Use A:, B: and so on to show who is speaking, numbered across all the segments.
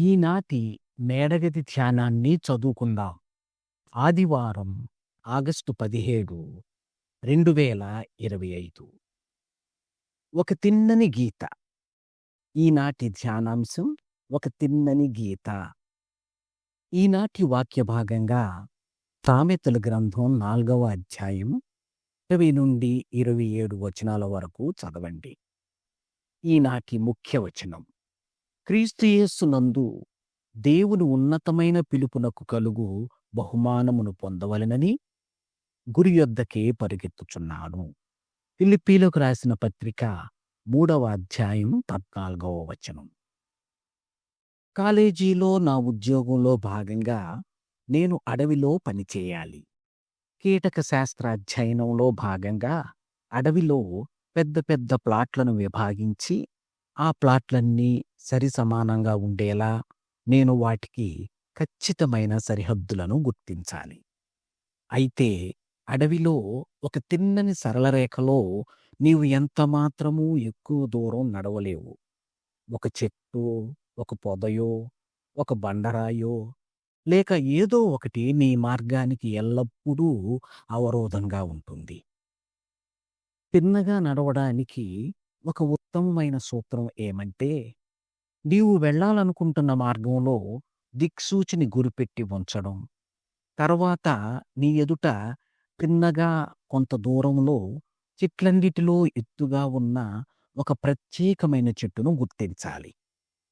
A: ఈనాటి మేడగది ధ్యానాన్ని చదువుకుందాం. ఆదివారం ఆగస్టు పదిహేడు రెండు వేల ఇరవై ఐదు. ఒక తిన్నని గీత. ఈనాటి ధ్యానాంశం ఒక తిన్నని గీత. ఈనాటి వాక్య భాగంగా సామెతల గ్రంథం నాలుగవ అధ్యాయం ఇరవై నుండి ఇరవై ఏడు వచనాల వరకు చదవండి. ఈనాటి ముఖ్య వచనం. క్రీస్తుయేస్సునందు దేవుని ఉన్నతమైన పిలుపునకు కలుగు బహుమానమును పొందవలెనని గురి యొద్దకే పరిగెత్తుచున్నాను. ఫిలిప్పీలకు రాసిన పత్రిక మూడవ అధ్యాయం పద్నాలుగవ వచనం. కాలేజీలో నా ఉద్యోగంలో భాగంగా నేను అడవిలో పనిచేయాలి. కీటక శాస్త్ర అధ్యయనంలో భాగంగా అడవిలో పెద్ద పెద్ద ప్లాట్లను విభాగించి ఆ ప్లాట్లన్నీ సరి సమానంగా ఉండేలా నేను వాటికి ఖచ్చితమైన సరిహద్దులను గుర్తించాలి. అయితే అడవిలో ఒక తిన్నని సరళ రేఖలో నీవు ఎంత మాత్రమూ ఎక్కువ దూరం నడవలేవు. ఒక చెట్టు ఒక పొదయో ఒక బండరాయో లేక ఏదో ఒకటి నీ మార్గానికి ఎల్లప్పుడూ అవరోధంగా ఉంటుంది. తిన్నగా నడవడానికి ఒక ఉత్తమమైన సూత్రం ఏమంటే నీవు వెళ్ళాలనుకుంటున్న మార్గంలో దిక్సూచిని గురిపెట్టి ఉంచడం. తర్వాత నీ ఎదుట తిన్నగా కొంత దూరంలో చెట్లన్నిటిలో ఎత్తుగా ఉన్న ఒక ప్రత్యేకమైన చెట్టును గుర్తించాలి.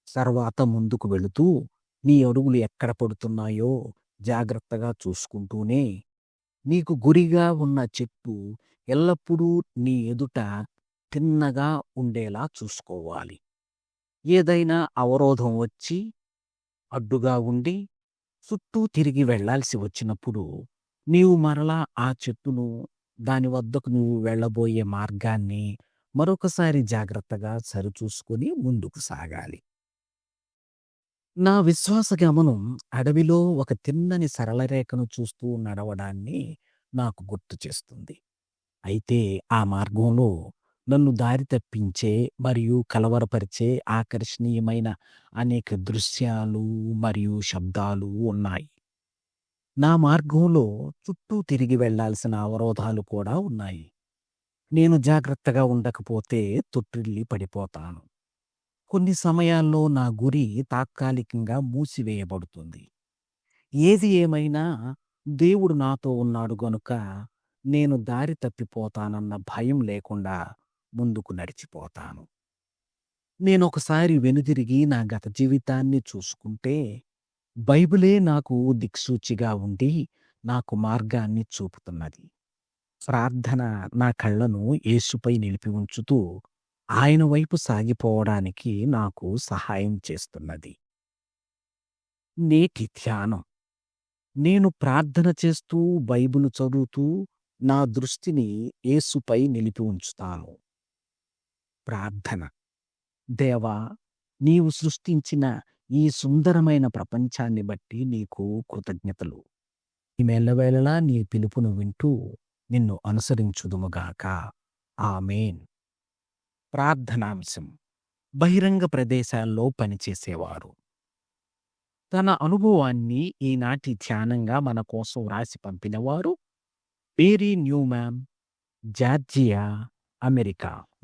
A: తర్వాత ముందుకు వెళుతూ నీ అడుగులు ఎక్కడ పడుతున్నాయో జాగ్రత్తగా చూసుకుంటూనే నీకు గురిగా ఉన్న చెట్టు ఎల్లప్పుడూ నీ ఎదుట తిన్నగా ఉండేలా చూసుకోవాలి. ఏదైనా అవరోధం వచ్చి అడ్డుగా ఉండి చుట్టూ తిరిగి వెళ్ళాల్సి వచ్చినప్పుడు నీవు మరలా ఆ చెట్టును దాని వద్దకు నువ్వు వెళ్ళబోయే మార్గాన్ని మరొకసారి జాగ్రత్తగా సరిచూసుకుని ముందుకు సాగాలి. నా విశ్వాస గమనం అడవిలో ఒక తిన్నని సరళరేఖను చూస్తూ నడవడాన్ని నాకు గుర్తు చేస్తుంది. అయితే ఆ మార్గంలో నన్ను దారి తప్పించే మరియు కలవరపరిచే ఆకర్షణీయమైన అనేక దృశ్యాలు మరియు శబ్దాలు ఉన్నాయి. నా మార్గంలో చుట్టూ తిరిగి వెళ్ళాల్సిన అవరోధాలు కూడా ఉన్నాయి. నేను జాగ్రత్తగా ఉండకపోతే తొట్టిల్లి పడిపోతాను. కొన్ని సమయాల్లో నా గురి తాత్కాలికంగా మూసివేయబడుతుంది. ఏది ఏమైనా దేవుడు నాతో ఉన్నాడు గనుక నేను దారి తప్పిపోతానన్న భయం లేకుండా ముందుకు నడిచిపోతాను. నేనొకసారి వెనుదిరిగి నా గత జీవితాన్ని చూసుకుంటే బైబిలే నాకు దిక్సూచిగా ఉండి నాకు మార్గాన్ని చూపుతున్నది. ప్రార్థన నా కళ్ళను యేసుపై నిలిపి ఉంచుతూ ఆయన వైపు సాగిపోవడానికి నాకు సహాయం చేస్తున్నది. నేటి ధ్యానం. నేను ప్రార్థన చేస్తూ బైబిలు చదువుతూ నా దృష్టిని యేసుపై నిలిపి ఉంచుతాను. ప్రార్థన. దేవా నీవు సృష్టించిన ఈ సుందరమైన ప్రపంచాన్ని బట్టి నీకు కృతజ్ఞతలు. ఈమెల్లవేళలా నీ పిలుపును వింటూ నిన్ను అనుసరించుదుముగాక ఆమెన్. ప్రార్థనాంశం. బహిరంగ ప్రదేశాల్లో పనిచేసేవారు. తన అనుభవాన్ని ఈనాటి ధ్యానంగా మన కోసం వ్రాసి పంపినవారు. మేరీ న్యూమ్యామ్ జార్జియా అమెరికా.